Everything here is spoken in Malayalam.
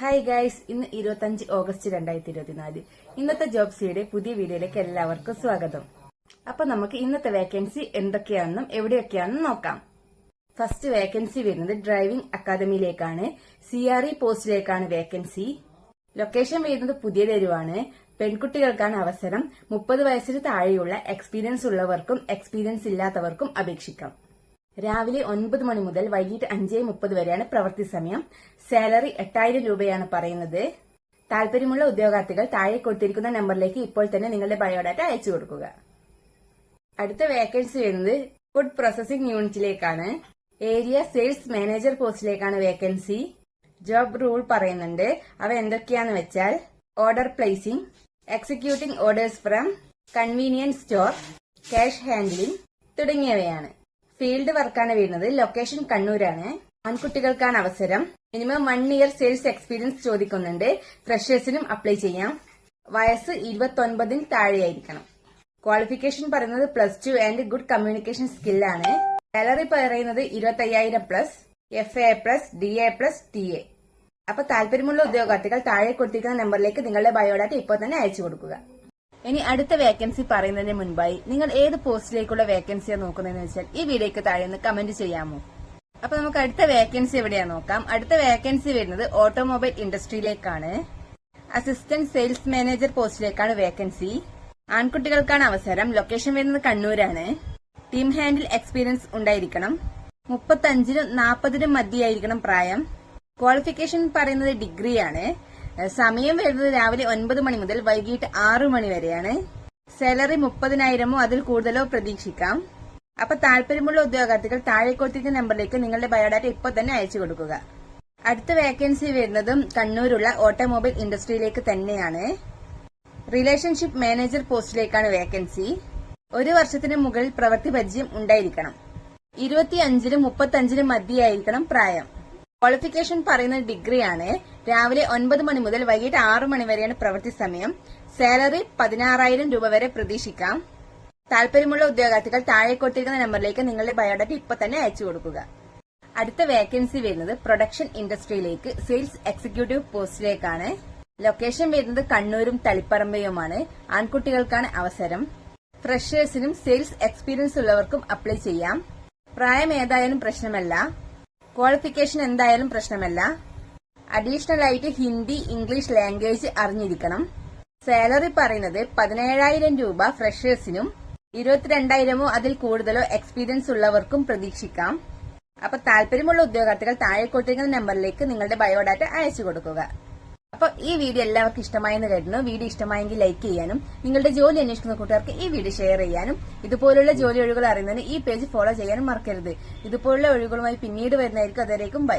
ഹായ് ഗൈസ് ഇന്ന് ഇരുപത്തഞ്ച് ഓഗസ്റ്റ് രണ്ടായിരത്തി ഇരുപത്തിനാല് ഇന്നത്തെ ജോബ് സിയുടെ പുതിയ വീഡിയോയിലേക്ക് എല്ലാവർക്കും സ്വാഗതം. അപ്പൊ നമുക്ക് ഇന്നത്തെ വേക്കൻസി എന്തൊക്കെയാണെന്നും എവിടെയൊക്കെയാണെന്നും നോക്കാം. ഫസ്റ്റ് വേക്കൻസി വരുന്നത് ഡ്രൈവിംഗ് അക്കാദമിയിലേക്കാണ്. സി ആർ ഇ പോസ്റ്റിലേക്കാണ് വേക്കൻസി. ലൊക്കേഷൻ വരുന്നത് പുതിയ തെരുവാണ് പെൺകുട്ടികൾക്കാണ് അവസരം. മുപ്പത് വയസ്സിന് താഴെയുള്ള എക്സ്പീരിയൻസ് ഉള്ളവർക്കും എക്സ്പീരിയൻസ് ഇല്ലാത്തവർക്കും അപേക്ഷിക്കാം. രാവിലെ ഒൻപത് മണി മുതൽ വൈകിട്ട് അഞ്ചേ മുപ്പത് വരെയാണ് പ്രവൃത്തി സമയം. സാലറി എട്ടായിരം രൂപയാണ് പറയുന്നത്. താല്പര്യമുള്ള ഉദ്യോഗാർത്ഥികൾ താഴെ കൊടുത്തിരിക്കുന്ന നമ്പറിലേക്ക് ഇപ്പോൾ തന്നെ നിങ്ങളുടെ ബയോഡാറ്റ അയച്ചു കൊടുക്കുക. അടുത്ത വേക്കൻസി വരുന്നത് ഫുഡ് പ്രോസസിംഗ് യൂണിറ്റിലേക്കാണ് ഏരിയ സെയിൽസ് മാനേജർ പോസ്റ്റിലേക്കാണ് വേക്കൻസി ജോബ് റൂൾ പറയുന്നുണ്ട്. അവ എന്തൊക്കെയാന്ന് വെച്ചാൽ order placing executing orders from convenience store cash handling തുടങ്ങിയവയാണ്. ഫീൽഡ് വർക്കാണ് വരുന്നത്. ലൊക്കേഷൻ കണ്ണൂരാണ്. ആൺകുട്ടികൾക്കാണ് അവസരം. Minimum one year sales experience ചോദിക്കുന്നുണ്ട്. ഫ്രഷേഴ്സിനും അപ്ലൈ ചെയ്യാം. വയസ്സ് ഇരുപത്തൊൻപതിന് താഴെയായിരിക്കണം. ക്വാളിഫിക്കേഷൻ പറയുന്നത് plus two and good communication ആണ്. സാലറി പറയുന്നത് ഇരുപത്തി അയ്യായിരം plus F A plus D A plus T A അപ്പൊ താല്പര്യമുള്ള ഉദ്യോഗാർത്ഥികൾ താഴെ കൊടുത്തിരിക്കുന്ന നമ്പറിലേക്ക് നിങ്ങളുടെ ബയോഡാറ്റ ഇപ്പോൾ തന്നെ അയച്ചു കൊടുക്കുക. ഇനി അടുത്ത വേക്കൻസി പറയുന്നതിന് മുൻപായി നിങ്ങൾ ഏത് പോസ്റ്റിലേക്കുള്ള വേക്കൻസിയാണ് നോക്കുന്നതെന്ന് വെച്ചാൽ ഈ വീഡിയോക്ക് താഴെ ഒന്ന് കമന്റ് ചെയ്യാമോ? അപ്പൊ നമുക്ക് അടുത്ത വേക്കൻസി എവിടെയാ നോക്കാം. അടുത്ത വേക്കൻസി വരുന്നത് ഓട്ടോമൊബൈൽ ഇൻഡസ്ട്രിയിലേക്കാണ് അസിസ്റ്റന്റ് സെയിൽസ് മാനേജർ പോസ്റ്റിലേക്കാണ് വേക്കൻസി ആൺകുട്ടികൾക്കാണ് അവസരം. ലൊക്കേഷൻ വരുന്നത് കണ്ണൂരാണ്. ടീം ഹാൻഡിൽ എക്സ്പീരിയൻസ് ഉണ്ടായിരിക്കണം. മുപ്പത്തഞ്ചിനും നാൽപ്പതിനും മധ്യയായിരിക്കണം പ്രായം. ക്വാളിഫിക്കേഷൻ പറയുന്നത് ഡിഗ്രിയാണ്. സമയം വരുന്നത് രാവിലെ ഒൻപത് മണി മുതൽ വൈകിട്ട് ആറു മണി വരെയാണ്. സാലറി മുപ്പതിനായിരമോ അതിൽ കൂടുതലോ പ്രതീക്ഷിക്കാം. അപ്പൊ താല്പര്യമുള്ള ഉദ്യോഗാർത്ഥികൾ താഴെ കൊടുത്തിരിക്കുന്ന നമ്പറിലേക്ക് നിങ്ങളുടെ ബയോഡാറ്റ ഇപ്പോൾ തന്നെ അയച്ചു കൊടുക്കുക. അടുത്ത വേക്കൻസി വരുന്നതും കണ്ണൂരുള്ള ഓട്ടോമൊബൈൽ ഇൻഡസ്ട്രിയിലേക്ക് തന്നെയാണ്. റിലേഷൻഷിപ്പ് മാനേജർ പോസ്റ്റിലേക്കാണ് വേക്കൻസി ഒരു വർഷത്തിന് മുകളിൽ പ്രവൃത്തി പരിചയം ഉണ്ടായിരിക്കണം. ഇരുപത്തിയഞ്ചിനും മുപ്പത്തഞ്ചിനും മധ്യയായിരിക്കണം പ്രായം. ക്വാളിഫിക്കേഷൻ പറയുന്ന ഡിഗ്രിയാണ് രാവിലെ ഒൻപത് മണി മുതൽ വൈകിട്ട് ആറു മണി വരെയാണ് പ്രവൃത്തി സമയം. സാലറി പതിനാറായിരം രൂപ വരെ പ്രതീക്ഷിക്കാം. താല്പര്യമുള്ള ഉദ്യോഗാർത്ഥികൾ താഴെ കൊടുത്തിരിക്കുന്ന നമ്പറിലേക്ക് നിങ്ങളുടെ ബയോഡാറ്റ ഇപ്പൊ തന്നെ അയച്ചു കൊടുക്കുക. അടുത്ത വേക്കൻസി വരുന്നത് പ്രൊഡക്ഷൻ ഇൻഡസ്ട്രിയിലേക്ക് സെയിൽസ് എക്സിക്യൂട്ടീവ് പോസ്റ്റിലേക്കാണ് ലൊക്കേഷൻ വരുന്നത് കണ്ണൂരും തളിപ്പറമ്പയുമാണ്. ആൺകുട്ടികൾക്കാണ് അവസരം. ഫ്രഷേഴ്സിനും സെയിൽസ് എക്സ്പീരിയൻസ് ഉള്ളവർക്കും അപ്ലൈ ചെയ്യാം. പ്രായം ഏതായാലും പ്രശ്നമല്ല. ക്വാളിഫിക്കേഷൻ എന്തായാലും പ്രശ്നമല്ല. അഡീഷണൽ ആയിട്ട് ഹിന്ദി ഇംഗ്ലീഷ് ലാംഗ്വേജ് അറിഞ്ഞിരിക്കണം. സാലറി പറയുന്നത് പതിനേഴായിരം രൂപ ഫ്രഷേഴ്സിനും ഇരുപത്തിരണ്ടായിരമോ അതിൽ കൂടുതലോ എക്സ്പീരിയൻസ് ഉള്ളവർക്കും പ്രതീക്ഷിക്കാം. അപ്പൊ താല്പര്യമുള്ള ഉദ്യോഗാർത്ഥികൾ താഴെ കൊടുത്തിരിക്കുന്ന നമ്പറിലേക്ക് നിങ്ങളുടെ ബയോഡാറ്റ അയച്ചു കൊടുക്കുക. അപ്പൊ ഈ വീഡിയോ എല്ലാവർക്കും ഇഷ്ടമായെന്ന് കരുതുന്നു. വീഡിയോ ഇഷ്ടമായെങ്കിൽ ലൈക്ക് ചെയ്യാനും നിങ്ങളുടെ ജോലി അന്വേഷിക്കുന്ന കൂട്ടുകാർക്ക് ഈ വീഡിയോ ഷെയർ ചെയ്യാനും ഇതുപോലുള്ള ജോലി ഒഴികൾ അറിയുന്നതിന് ഈ പേജ് ഫോളോ ചെയ്യാനും മറക്കരുത്. ഇതുപോലുള്ള ഒഴികളുമായി പിന്നീട് വരുന്നതായിരിക്കും. അതുവരേക്കും ബൈ